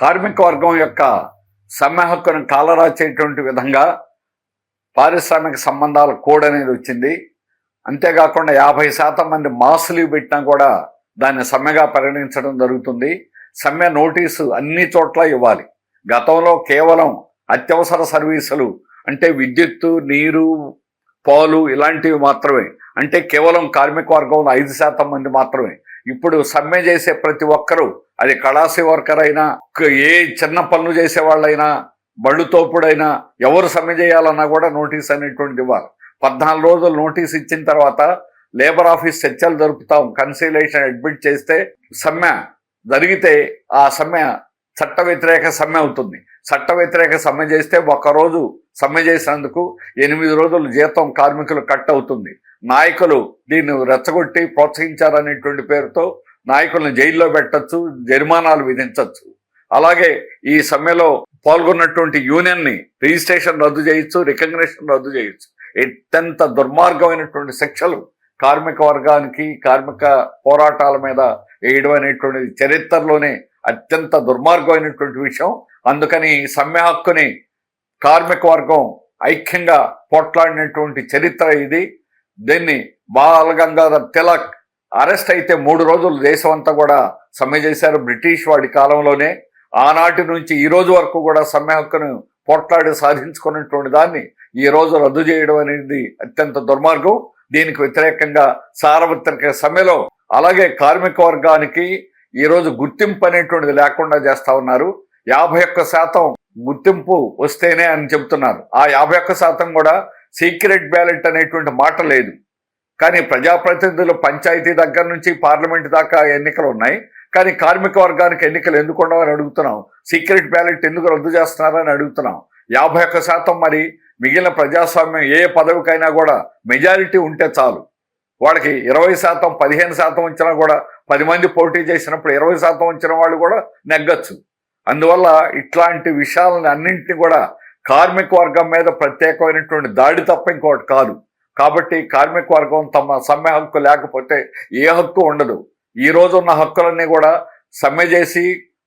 కార్మిక వర్గం యొక్క సమ్మె హక్కును కాలరాచేటువంటి విధంగా పారిశ్రామిక సంబంధాల కోడ్ అనేది వచ్చింది. అంతేకాకుండా యాభై శాతం మంది మాస్ లీవ్ పెట్టినా కూడా దాన్ని సమ్మెగా పరిగణించడం జరుగుతుంది. సమ్మె నోటీసు అన్ని చోట్ల ఇవ్వాలి. గతంలో కేవలం అత్యవసర సర్వీసులు అంటే విద్యుత్తు నీరు పాలు ఇలాంటివి మాత్రమే. అంటే కేవలం కార్మిక వర్గంలో ఐదు శాతం మంది మాత్రమే. ఇప్పుడు సమ్మె చేసే ప్రతి ఒక్కరూ అది కళాసి వర్కర్ అయినా ఏ చిన్న పనులు చేసే వాళ్ళైనా బళ్ళు తోపుడైనా ఎవరు సమ్మె చేయాలన్నా కూడా నోటీస్ అనేటువంటిది ఇవ్వాలి. పద్నాలుగు రోజులు నోటీస్ ఇచ్చిన తర్వాత లేబర్ ఆఫీస్ చర్చలు జరుపుతాం కన్సిలేషన్ అడ్మిట్ చేస్తే సమ్మె జరిగితే ఆ సమ్మె చట్ట వ్యతిరేక సమ్మె అవుతుంది. చట్ట వ్యతిరేక సమ్మె చేస్తే ఒక్కరోజు సమ్మె చేసినందుకు ఎనిమిది రోజులు జీతం కార్మికులు కట్ అవుతుంది. నాయకులు దీన్ని రెచ్చగొట్టి ప్రోత్సహించారనేటువంటి పేరుతో నాయకులను జైల్లో పెట్టచ్చు జరిమానాలు విధించవచ్చు అలాగే ఈ సమ్మెలో పాల్గొన్నటువంటి యూనియన్ని రిజిస్ట్రేషన్ రద్దు చేయొచ్చు రికగ్నేషన్ రద్దు చేయొచ్చు. అత్యంత దుర్మార్గమైనటువంటి శిక్షలు కార్మిక వర్గానికి కార్మిక పోరాటాల మీద వేయడం అనేటువంటిది చరిత్రలోనే అత్యంత దుర్మార్గమైనటువంటి విషయం. అందుకని సమ్మె హక్కుని కార్మిక వర్గం ఐక్యంగా పోట్లాడినటువంటి చరిత్ర ఇది. దీన్ని బాల గంగాధర్ తిలక్ అరెస్ట్ అయితే మూడు రోజులు దేశం అంతా కూడా సమ్మె చేశారు బ్రిటిష్ వాడి కాలంలోనే. ఆనాటి నుంచి ఈ రోజు వరకు కూడా సమ్మె హక్కును పోట్లాడి సాధించుకున్నటువంటి దాన్ని ఈ రోజు రద్దు చేయడం అనేది అత్యంత దుర్మార్గం. దీనికి వ్యతిరేకంగా సార్వత్రిక సమ్మెలో అలాగే కార్మిక వర్గానికి ఈరోజు గుర్తింపు అనేటువంటిది లేకుండా చేస్తా ఉన్నారు. యాభై ఒక్క శాతం గుర్తింపు వస్తేనే అని చెబుతున్నారు ఆ యాభై ఒక్క శాతం కూడా సీక్రెట్ బ్యాలెట్ అనేటువంటి మాట లేదు. కానీ ప్రజాప్రతినిధులు పంచాయతీ దగ్గర నుంచి పార్లమెంట్ దాకా ఎన్నికలు ఉన్నాయి. కానీ కార్మిక వర్గానికి ఎన్నికలు ఎందుకు ఉండవని అడుగుతున్నాం. సీక్రెట్ బ్యాలెట్ ఎందుకు రద్దు చేస్తున్నారని అడుగుతున్నాం. యాభై ఒక్క శాతం మరి మిగిలిన ప్రజాస్వామ్యం ఏ పదవికైనా కూడా మెజారిటీ ఉంటే చాలు. వాళ్ళకి ఇరవై శాతం పదిహేను శాతం వచ్చినా కూడా పది మంది పోటీ చేసినప్పుడు ఇరవై శాతం వచ్చిన వాళ్ళు కూడా నెగ్గచ్చు. అందువల్ల ఇట్లాంటి విషయాలను అన్నింటినీ కూడా కార్మిక వర్గం మీద ప్రత్యేకమైనటువంటి దాడి తప్ప ఇంకోటి కాదు. కాబట్టి కార్మిక వర్గం తమ సమ్మె హక్కు లేకపోతే ఏ హక్కు ఉండదు. ఈ రోజు ఉన్న హక్కులన్నీ కూడా సమ్మె చేసి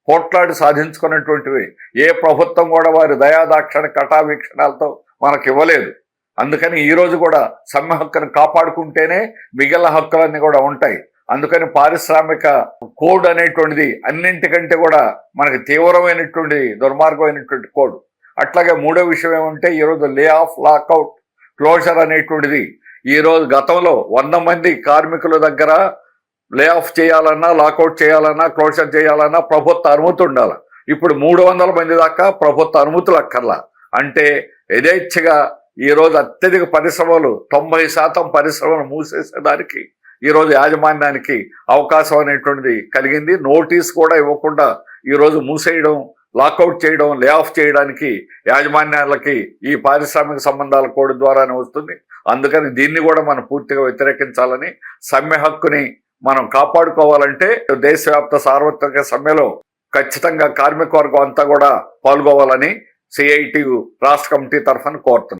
పోట్లాడి సాధించుకున్నటువంటివి. ఏ ప్రభుత్వం కూడా వారి దయాదాక్షణ కటావీక్షణాలతో మనకు ఇవ్వలేదు. అందుకని ఈ రోజు కూడా సమ్మె హక్కును కాపాడుకుంటేనే మిగిలిన హక్కులన్నీ కూడా ఉంటాయి. అందుకని పారిశ్రామిక కోడ్ అనేటువంటిది అన్నింటికంటే కూడా మనకి తీవ్రమైనటువంటి దుర్మార్గమైనటువంటి కోడ్. అట్లాగే మూడో విషయం ఏమంటే ఈరోజు లే ఆఫ్ లాక్అవుట్ క్లోజర్ అనేటువంటిది ఈరోజు గతంలో వంద మంది కార్మికుల దగ్గర లే ఆఫ్ చేయాలన్నా లాకౌట్ చేయాలన్నా క్లోజర్ చేయాలన్నా ప్రభుత్వ అనుమతి ఉండాలి. ఇప్పుడు మూడు వందల మంది దాకా ప్రభుత్వ అనుమతులు అక్కర్లా. అంటే యథేచ్ఛగా ఈరోజు అత్యధిక పరిశ్రమలు తొంభై శాతం పరిశ్రమలు మూసేసేదానికి ఈరోజు యాజమాన్యానికి అవకాశం అనేటువంటిది కలిగింది. నోటీస్ కూడా ఇవ్వకుండా ఈరోజు మూసేయడం లాకౌట్ చేయడం లే ఆఫ్ చేయడానికి యాజమాన్యాలకి ఈ పారిశ్రామిక సంబంధాల కోడ్ ద్వారానే వస్తుంది. అందుకని దీన్ని కూడా మనం పూర్తిగా వ్యతిరేకించాలని సమ్మె హక్కుని మనం కాపాడుకోవాలంటే దేశవ్యాప్త సార్వత్రిక సమ్మెలో ఖచ్చితంగా కార్మిక వర్గం అంతా కూడా పాల్గొవాలని సిఐటి రాష్ట్ర కమిటీ తరఫున కోరుతుంది